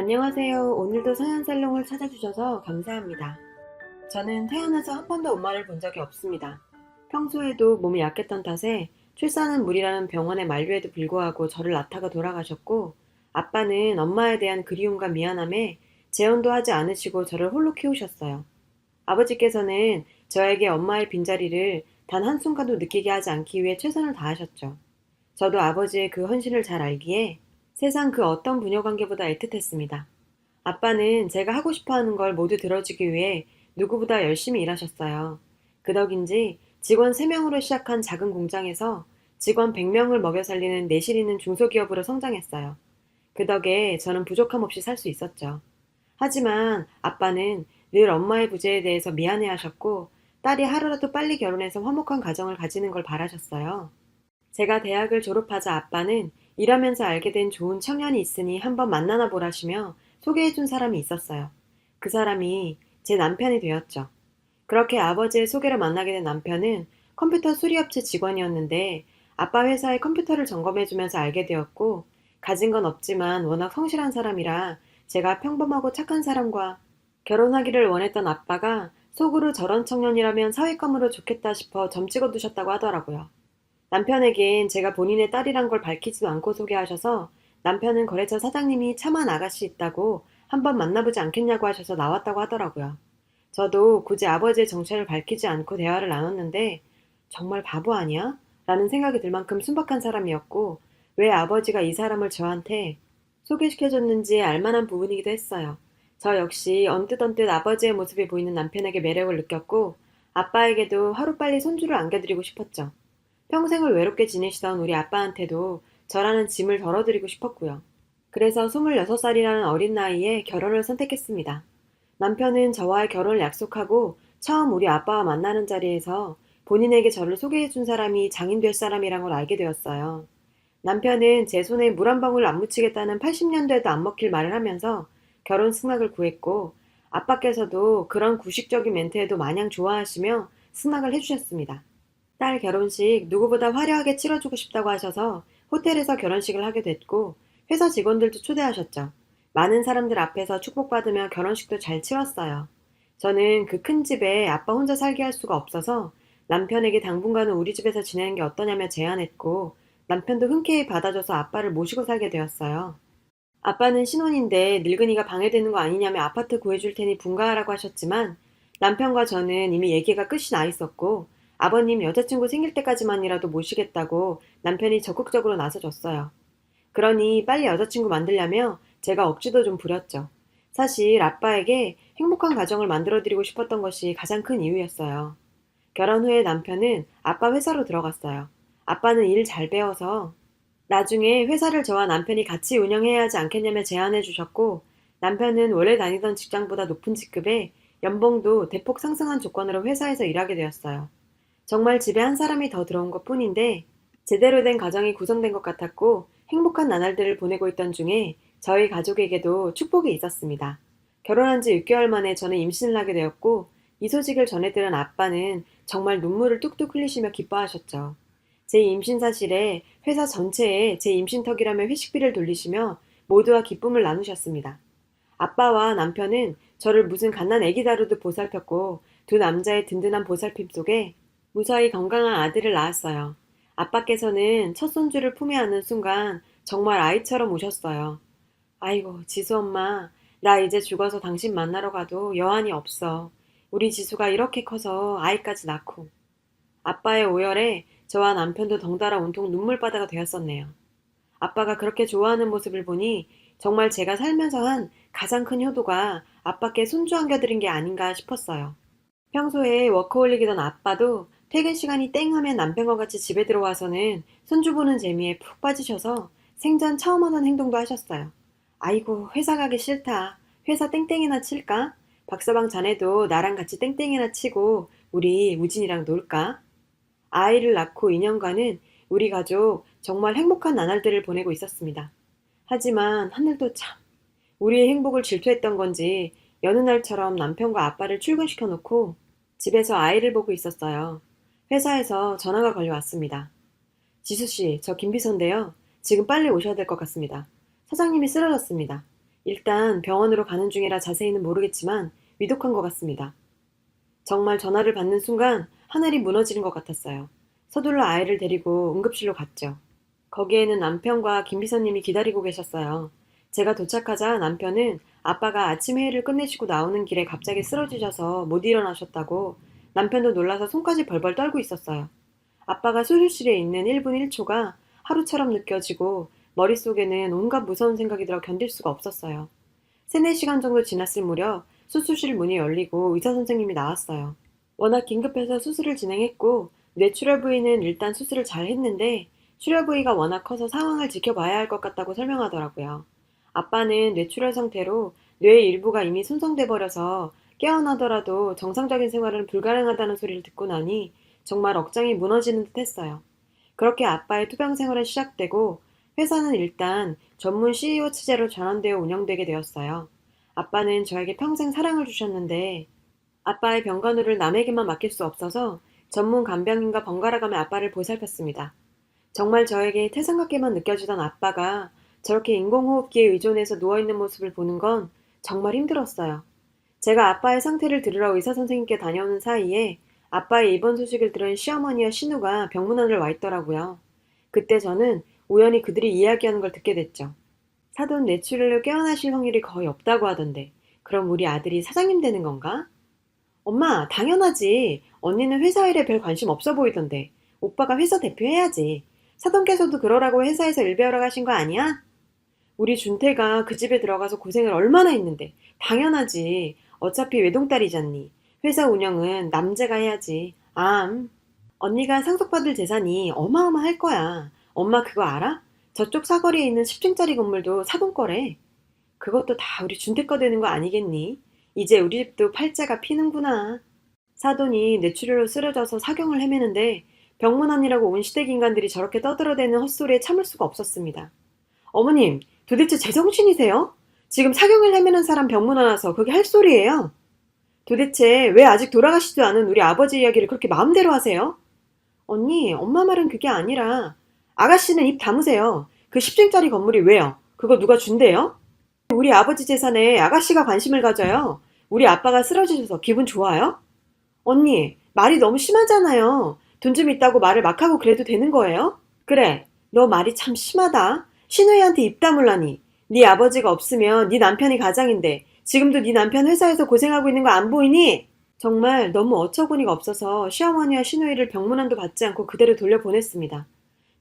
안녕하세요. 오늘도 서현살롱을 찾아주셔서 감사합니다. 저는 태어나서 한 번도 엄마를 본 적이 없습니다. 평소에도 몸이 약했던 탓에 출산은 무리라는 병원의 만류에도 불구하고 저를 낳다가 돌아가셨고, 아빠는 엄마에 대한 그리움과 미안함에 재혼도 하지 않으시고 저를 홀로 키우셨어요. 아버지께서는 저에게 엄마의 빈자리를 단 한순간도 느끼게 하지 않기 위해 최선을 다하셨죠. 저도 아버지의 그 헌신을 잘 알기에 세상 그 어떤 부녀 관계보다 애틋했습니다. 아빠는 제가 하고 싶어 하는 걸 모두 들어주기 위해 누구보다 열심히 일하셨어요. 그 덕인지 직원 3명으로 시작한 작은 공장에서 직원 100명을 먹여 살리는 내실 있는 중소기업으로 성장했어요. 그 덕에 저는 부족함 없이 살 수 있었죠. 하지만 아빠는 늘 엄마의 부재에 대해서 미안해 하셨고 딸이 하루라도 빨리 결혼해서 화목한 가정을 가지는 걸 바라셨어요. 제가 대학을 졸업하자 아빠는 일하면서 알게 된 좋은 청년이 있으니 한번 만나나 보라시며 소개해준 사람이 있었어요. 그 사람이 제 남편이 되었죠. 그렇게 아버지의 소개로 만나게 된 남편은 컴퓨터 수리업체 직원이었는데 아빠 회사의 컴퓨터를 점검해주면서 알게 되었고 가진 건 없지만 워낙 성실한 사람이라 제가 평범하고 착한 사람과 결혼하기를 원했던 아빠가 속으로 저런 청년이라면 사위감으로 좋겠다 싶어 점 찍어 두셨다고 하더라고요. 남편에겐 제가 본인의 딸이란 걸 밝히지도 않고 소개하셔서 남편은 거래처 사장님이 참한 아가씨 있다고 한번 만나보지 않겠냐고 하셔서 나왔다고 하더라고요. 저도 굳이 아버지의 정체를 밝히지 않고 대화를 나눴는데 정말 바보 아니야? 라는 생각이 들 만큼 순박한 사람이었고 왜 아버지가 이 사람을 저한테 소개시켜줬는지 알만한 부분이기도 했어요. 저 역시 언뜻 언뜻 아버지의 모습이 보이는 남편에게 매력을 느꼈고 아빠에게도 하루빨리 손주를 안겨드리고 싶었죠. 평생을 외롭게 지내시던 우리 아빠한테도 저라는 짐을 덜어드리고 싶었고요. 그래서 26살이라는 어린 나이에 결혼을 선택했습니다. 남편은 저와의 결혼을 약속하고 처음 우리 아빠와 만나는 자리에서 본인에게 저를 소개해준 사람이 장인 될 사람이란 걸 알게 되었어요. 남편은 제 손에 물 한 방울 안 묻히겠다는 80년대에도 안 먹힐 말을 하면서 결혼 승낙을 구했고 아빠께서도 그런 구식적인 멘트에도 마냥 좋아하시며 승낙을 해주셨습니다. 딸 결혼식 누구보다 화려하게 치러주고 싶다고 하셔서 호텔에서 결혼식을 하게 됐고 회사 직원들도 초대하셨죠. 많은 사람들 앞에서 축복받으며 결혼식도 잘 치렀어요. 저는 그 큰 집에 아빠 혼자 살게 할 수가 없어서 남편에게 당분간은 우리 집에서 지내는 게 어떠냐며 제안했고 남편도 흔쾌히 받아줘서 아빠를 모시고 살게 되었어요. 아빠는 신혼인데 늙은이가 방해되는 거 아니냐며 아파트 구해줄 테니 분가하라고 하셨지만 남편과 저는 이미 얘기가 끝이 나 있었고 아버님 여자친구 생길 때까지만이라도 모시겠다고 남편이 적극적으로 나서줬어요. 그러니 빨리 여자친구 만들려며 제가 억지도 좀 부렸죠. 사실 아빠에게 행복한 가정을 만들어드리고 싶었던 것이 가장 큰 이유였어요. 결혼 후에 남편은 아빠 회사로 들어갔어요. 아빠는 일 잘 배워서 나중에 회사를 저와 남편이 같이 운영해야 하지 않겠냐며 제안해 주셨고 남편은 원래 다니던 직장보다 높은 직급에 연봉도 대폭 상승한 조건으로 회사에서 일하게 되었어요. 정말 집에 한 사람이 더 들어온 것 뿐인데 제대로 된 가정이 구성된 것 같았고 행복한 나날들을 보내고 있던 중에 저희 가족에게도 축복이 있었습니다. 결혼한 지 6개월 만에 저는 임신을 하게 되었고 이 소식을 전해들은 아빠는 정말 눈물을 뚝뚝 흘리시며 기뻐하셨죠. 제 임신 사실에 회사 전체에 제 임신턱이라며 회식비를 돌리시며 모두와 기쁨을 나누셨습니다. 아빠와 남편은 저를 무슨 갓난 애기 다루듯 보살폈고 두 남자의 든든한 보살핌 속에 무사히 건강한 아들을 낳았어요. 아빠께서는 첫 손주를 품에 안는 순간 정말 아이처럼 우셨어요. 아이고, 지수 엄마, 나 이제 죽어서 당신 만나러 가도 여한이 없어. 우리 지수가 이렇게 커서 아이까지 낳고. 아빠의 오열에 저와 남편도 덩달아 온통 눈물바다가 되었었네요. 아빠가 그렇게 좋아하는 모습을 보니 정말 제가 살면서 한 가장 큰 효도가 아빠께 손주 안겨드린 게 아닌가 싶었어요. 평소에 워커홀릭이던 아빠도 퇴근 시간이 땡 하면 남편과 같이 집에 들어와서는 손주 보는 재미에 푹 빠지셔서 생전 처음 하는 행동도 하셨어요. 아이고, 회사 가기 싫다. 회사 땡땡이나 칠까? 박서방 자네도 나랑 같이 땡땡이나 치고 우리 우진이랑 놀까? 아이를 낳고 2년간은 우리 가족 정말 행복한 나날들을 보내고 있었습니다. 하지만 하늘도 참, 우리의 행복을 질투했던 건지 여느 날처럼 남편과 아빠를 출근시켜 놓고 집에서 아이를 보고 있었어요. 회사에서 전화가 걸려왔습니다. 지수씨, 저 김비서인데요. 지금 빨리 오셔야 될 것 같습니다. 사장님이 쓰러졌습니다. 일단 병원으로 가는 중이라 자세히는 모르겠지만 위독한 것 같습니다. 정말 전화를 받는 순간 하늘이 무너지는 것 같았어요. 서둘러 아이를 데리고 응급실로 갔죠. 거기에는 남편과 김 비서님이 기다리고 계셨어요. 제가 도착하자 남편은 아빠가 아침 회의를 끝내시고 나오는 길에 갑자기 쓰러지셔서 못 일어나셨다고 남편도 놀라서 손까지 벌벌 떨고 있었어요. 아빠가 수술실에 있는 1분 1초가 하루처럼 느껴지고 머릿속에는 온갖 무서운 생각이 들어 견딜 수가 없었어요. 3, 4시간 정도 지났을 무렵 수술실 문이 열리고 의사 선생님이 나왔어요. 워낙 긴급해서 수술을 진행했고 뇌출혈 부위는 일단 수술을 잘 했는데 출혈 부위가 워낙 커서 상황을 지켜봐야 할 것 같다고 설명하더라고요. 아빠는 뇌출혈 상태로 뇌의 일부가 이미 손상돼 버려서 깨어나더라도 정상적인 생활은 불가능하다는 소리를 듣고 나니 정말 억장이 무너지는 듯 했어요. 그렇게 아빠의 투병 생활은 시작되고 회사는 일단 전문 CEO 체제로 전환되어 운영되게 되었어요. 아빠는 저에게 평생 사랑을 주셨는데 아빠의 병간호를 남에게만 맡길 수 없어서 전문 간병인과 번갈아 가며 아빠를 보살폈습니다. 정말 저에게 태산 같게만 느껴지던 아빠가 저렇게 인공호흡기에 의존해서 누워있는 모습을 보는 건 정말 힘들었어요. 제가 아빠의 상태를 들으러 의사 선생님께 다녀오는 사이에 아빠의 입원 소식을 들은 시어머니와 신우가 병문안을 와 있더라고요. 그때 저는 우연히 그들이 이야기하는 걸 듣게 됐죠. 사돈 뇌출혈로 깨어나실 확률이 거의 없다고 하던데 그럼 우리 아들이 사장님 되는 건가? 엄마, 당연하지. 언니는 회사 일에 별 관심 없어 보이던데. 오빠가 회사 대표 해야지. 사돈께서도 그러라고 회사에서 일 배우러 가신 거 아니야? 우리 준태가 그 집에 들어가서 고생을 얼마나 했는데. 당연하지. 어차피 외동딸이잖니. 회사 운영은 남자가 해야지. 암. 언니가 상속받을 재산이 어마어마할 거야. 엄마 그거 알아? 저쪽 사거리에 있는 10층짜리 건물도 사돈 거래. 그것도 다 우리 준태 거 되는 거 아니겠니? 이제 우리 집도 팔자가 피는구나. 사돈이 뇌출혈로 쓰러져서 사경을 헤매는데 병문 안이라고 온 시댁 인간들이 저렇게 떠들어대는 헛소리에 참을 수가 없었습니다. 어머님, 도대체 제정신이세요? 지금 사경을 헤매는 사람 병문 안 와서 그게 할 소리예요? 도대체 왜 아직 돌아가시지도 않은 우리 아버지 이야기를 그렇게 마음대로 하세요? 언니, 엄마 말은 그게 아니라 아가씨는 입 다무세요. 그 10층짜리 건물이 왜요? 그거 누가 준대요? 우리 아버지 재산에 아가씨가 관심을 가져요. 우리 아빠가 쓰러지셔서 기분 좋아요? 언니, 말이 너무 심하잖아요. 돈 좀 있다고 말을 막 하고 그래도 되는 거예요? 그래, 너 말이 참 심하다. 신우이한테 입 다물라니. 네 아버지가 없으면 네 남편이 가장인데 지금도 네 남편 회사에서 고생하고 있는 거 안 보이니? 정말 너무 어처구니가 없어서 시어머니와 신우이를 병문안도 받지 않고 그대로 돌려보냈습니다.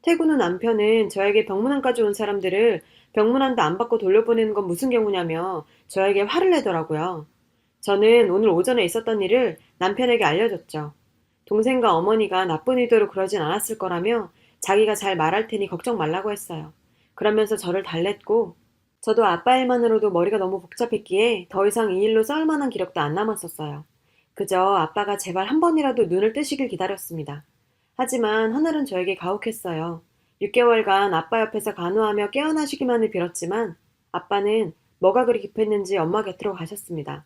퇴근 후 남편은 저에게 병문안까지 온 사람들을 병문안도 안 받고 돌려보내는 건 무슨 경우냐며 저에게 화를 내더라고요. 저는 오늘 오전에 있었던 일을 남편에게 알려줬죠. 동생과 어머니가 나쁜 의도로 그러진 않았을 거라며 자기가 잘 말할 테니 걱정 말라고 했어요. 그러면서 저를 달랬고 저도 아빠 일만으로도 머리가 너무 복잡했기에 더 이상 이 일로 싸울 만한 기력도 안 남았었어요. 그저 아빠가 제발 한 번이라도 눈을 뜨시길 기다렸습니다. 하지만 하늘은 저에게 가혹했어요. 6개월간 아빠 옆에서 간호하며 깨어나시기만을 빌었지만 아빠는 뭐가 그리 급했는지 엄마 곁으로 가셨습니다.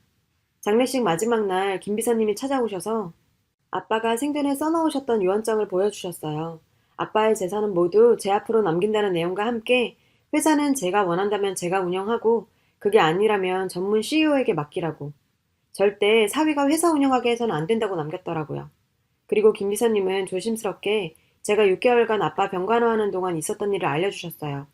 장례식 마지막 날 김 비서님이 찾아오셔서 아빠가 생전에 써놓으셨던 유언장을 보여주셨어요. 아빠의 재산은 모두 제 앞으로 남긴다는 내용과 함께 회사는 제가 원한다면 제가 운영하고 그게 아니라면 전문 CEO에게 맡기라고. 절대 사위가 회사 운영하게 해서는 안 된다고 남겼더라고요. 그리고 김 비서님은 조심스럽게 제가 6개월간 아빠 병간호하는 동안 있었던 일을 알려주셨어요.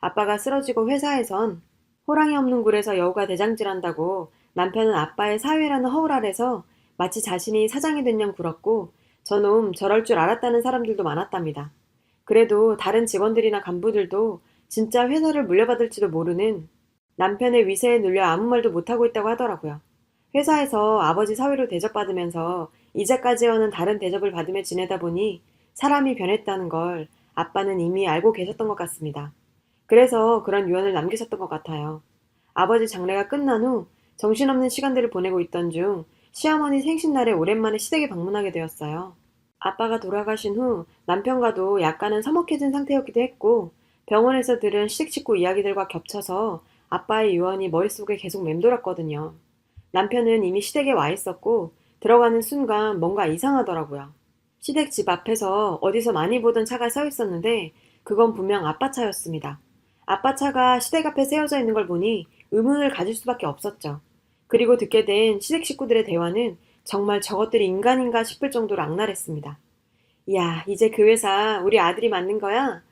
아빠가 쓰러지고 회사에선 호랑이 없는 굴에서 여우가 대장질한다고 남편은 아빠의 사회라는 허울 아래서 마치 자신이 사장이 된 양 굴었고 저놈 저럴 줄 알았다는 사람들도 많았답니다. 그래도 다른 직원들이나 간부들도 진짜 회사를 물려받을지도 모르는 남편의 위세에 눌려 아무 말도 못하고 있다고 하더라고요. 회사에서 아버지 사위로 대접받으면서 이제까지와는 다른 대접을 받으며 지내다 보니 사람이 변했다는 걸 아빠는 이미 알고 계셨던 것 같습니다. 그래서 그런 유언을 남기셨던 것 같아요. 아버지 장례가 끝난 후 정신없는 시간들을 보내고 있던 중 시어머니 생신날에 오랜만에 시댁에 방문하게 되었어요. 아빠가 돌아가신 후 남편과도 약간은 서먹해진 상태였기도 했고 병원에서 들은 시댁 식구 이야기들과 겹쳐서 아빠의 유언이 머릿속에 계속 맴돌았거든요. 남편은 이미 시댁에 와 있었고 들어가는 순간 뭔가 이상하더라고요. 시댁 집 앞에서 어디서 많이 보던 차가 서 있었는데 그건 분명 아빠 차였습니다. 아빠 차가 시댁 앞에 세워져 있는 걸 보니 의문을 가질 수밖에 없었죠. 그리고 듣게 된 시댁 식구들의 대화는 정말 저것들이 인간인가 싶을 정도로 악랄했습니다. 야, 이제 그 회사 우리 아들이 맞는 거야?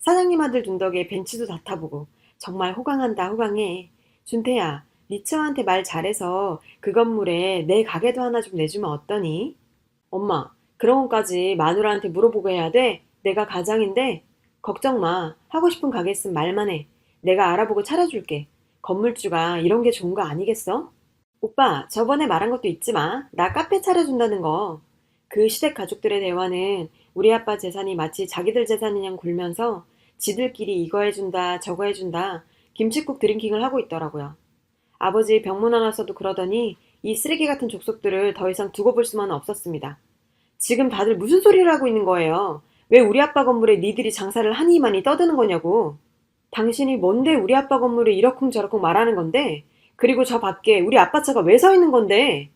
사장님 아들 둔 덕에 벤치도 다 타보고 정말 호강한다 호강해. 준태야, 리처한테 말 잘해서 그 건물에 내 가게도 하나 좀 내주면 어떠니? 엄마, 그런 것까지 마누라한테 물어보고 해야 돼? 내가 가장인데? 걱정 마. 하고 싶은 가게 있으면 말만 해. 내가 알아보고 차려줄게. 건물주가 이런 게 좋은 거 아니겠어? 오빠, 저번에 말한 것도 잊지 마. 나 카페 차려준다는 거. 그 시댁 가족들의 대화는 우리 아빠 재산이 마치 자기들 재산이냥 굴면서 지들끼리 이거 해준다, 저거 해준다, 김치국 드링킹을 하고 있더라고요. 아버지 병문 안 와서도 그러더니 이 쓰레기 같은 족속들을 더 이상 두고 볼 수만은 없었습니다. 지금 다들 무슨 소리를 하고 있는 거예요? 왜 우리 아빠 건물에 니들이 장사를 하니 많이 떠드는 거냐고. 당신이 뭔데 우리 아빠 건물에 이러쿵저러쿵 말하는 건데? 그리고 저 밖에 우리 아빠 차가 왜 서 있는 건데?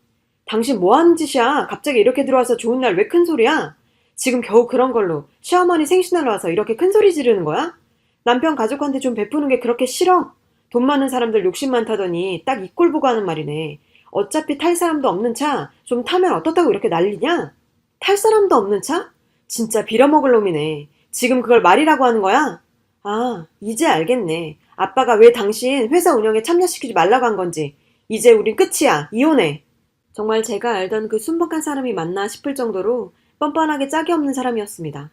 당신 뭐 하는 짓이야? 갑자기 이렇게 들어와서 좋은 날 왜 큰 소리야? 지금 겨우 그런 걸로 시어머니 생신날 와서 이렇게 큰 소리 지르는 거야? 남편 가족한테 좀 베푸는 게 그렇게 싫어? 돈 많은 사람들 욕심 많다더니 딱 이 꼴 보고 하는 말이네. 어차피 탈 사람도 없는 차 좀 타면 어떻다고 이렇게 난리냐? 탈 사람도 없는 차? 진짜 빌어먹을 놈이네. 지금 그걸 말이라고 하는 거야? 아, 이제 알겠네. 아빠가 왜 당신 회사 운영에 참여시키지 말라고 한 건지. 이제 우린 끝이야. 이혼해. 정말 제가 알던 그 순박한 사람이 맞나 싶을 정도로 뻔뻔하게 짝이 없는 사람이었습니다.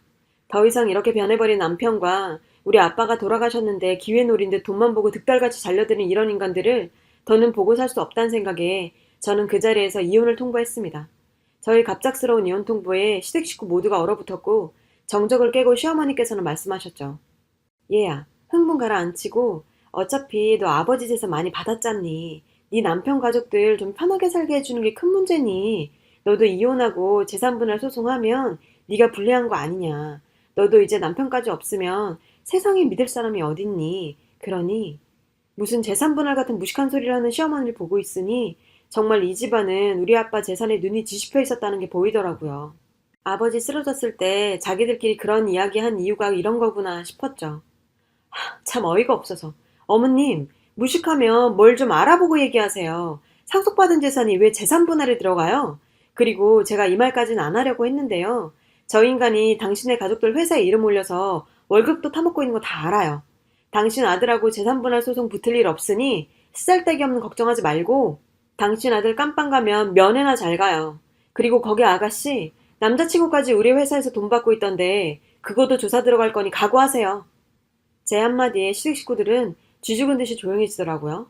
더 이상 이렇게 변해버린 남편과 우리 아빠가 돌아가셨는데 기회 노린 듯 돈만 보고 득달같이 잘려드는 이런 인간들을 더는 보고 살 수 없다는 생각에 저는 그 자리에서 이혼을 통보했습니다. 저희 갑작스러운 이혼 통보에 시댁 식구 모두가 얼어붙었고 정적을 깨고 시어머니께서는 말씀하셨죠. 얘야, 흥분 가라앉히고 어차피 너 아버지 재산 많이 받았잖니. 네 남편 가족들 좀 편하게 살게 해주는 게 큰 문제니. 너도 이혼하고 재산분할 소송하면 네가 불리한 거 아니냐. 너도 이제 남편까지 없으면 세상에 믿을 사람이 어딨니. 그러니 무슨 재산분할 같은 무식한 소리를 하는 시어머니를 보고 있으니 정말 이 집안은 우리 아빠 재산에 눈이 뒤집혀 있었다는 게 보이더라고요. 아버지 쓰러졌을 때 자기들끼리 그런 이야기 한 이유가 이런 거구나 싶었죠. 하, 참 어이가 없어서. 어머님, 무식하면 뭘 좀 알아보고 얘기하세요. 상속받은 재산이 왜 재산 분할에 들어가요? 그리고 제가 이 말까지는 안 하려고 했는데요. 저 인간이 당신의 가족들 회사에 이름 올려서 월급도 타먹고 있는 거 다 알아요. 당신 아들하고 재산 분할 소송 붙을 일 없으니 쓰잘데기 없는 걱정하지 말고 당신 아들 깜빵 가면 면회나 잘 가요. 그리고 거기 아가씨 남자친구까지 우리 회사에서 돈 받고 있던데 그거도 조사 들어갈 거니 각오하세요. 제 한마디에 시댁 식구들은 쥐죽은 듯이 조용해지더라고요.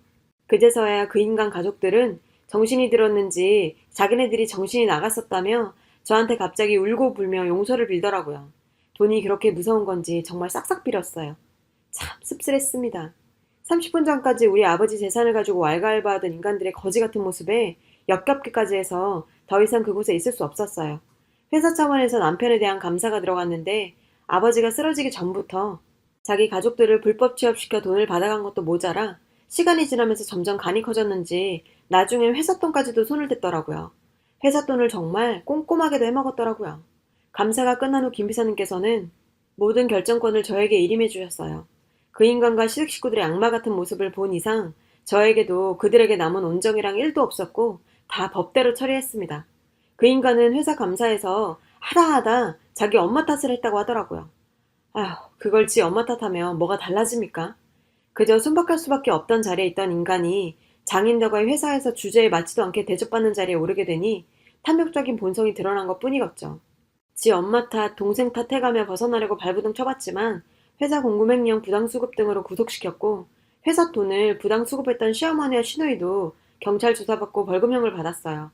그제서야 그 인간 가족들은 정신이 들었는지 자기네들이 정신이 나갔었다며 저한테 갑자기 울고 불며 용서를 빌더라고요. 돈이 그렇게 무서운 건지 정말 싹싹 빌었어요. 참 씁쓸했습니다. 30분 전까지 우리 아버지 재산을 가지고 왈가왈부하던 인간들의 거지 같은 모습에 역겹기까지 해서 더 이상 그곳에 있을 수 없었어요. 회사 차원에서 남편에 대한 감사가 들어갔는데 아버지가 쓰러지기 전부터 자기 가족들을 불법 취업시켜 돈을 받아간 것도 모자라 시간이 지나면서 점점 간이 커졌는지 나중엔 회사 돈까지도 손을 댔더라고요. 회사 돈을 정말 꼼꼼하게도 해먹었더라고요. 감사가 끝난 후 김 비서님께서는 모든 결정권을 저에게 일임해 주셨어요. 그 인간과 시댁 식구들의 악마 같은 모습을 본 이상 저에게도 그들에게 남은 온정이랑 일도 없었고 다 법대로 처리했습니다. 그 인간은 회사 감사에서 하다 하다 자기 엄마 탓을 했다고 하더라고요. 아휴, 그걸 지 엄마 탓하면 뭐가 달라집니까? 그저 순박할 수밖에 없던 자리에 있던 인간이 장인들과의 회사에서 주제에 맞지도 않게 대접받는 자리에 오르게 되니 탐욕적인 본성이 드러난 것 뿐이겠죠. 지 엄마 탓, 동생 탓 해가며 벗어나려고 발부둥 쳐봤지만 회사 공금횡령 부당수급 등으로 구속시켰고 회사 돈을 부당수급했던 시어머니와 시누이도 경찰 조사받고 벌금형을 받았어요.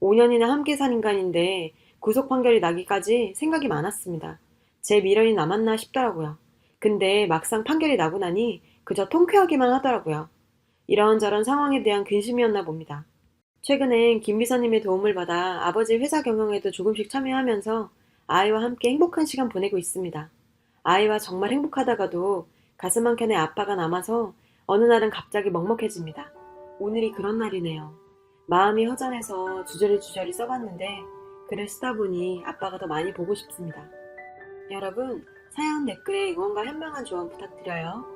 5년이나 함께 산 인간인데 구속 판결이 나기까지 생각이 많았습니다. 제 미련이 남았나 싶더라고요. 근데 막상 판결이 나고 나니 그저 통쾌하기만 하더라고요. 이런저런 상황에 대한 근심이었나 봅니다. 최근엔 김 비서님의 도움을 받아 아버지 회사 경영에도 조금씩 참여하면서 아이와 함께 행복한 시간 보내고 있습니다. 아이와 정말 행복하다가도 가슴 한 켠에 아빠가 남아서 어느 날은 갑자기 먹먹해집니다. 오늘이 그런 날이네요. 마음이 허전해서 주저리 주저리 써봤는데 글을 쓰다 보니 아빠가 더 많이 보고 싶습니다. 여러분, 사연 댓글에 응원과 현명한 조언 부탁드려요.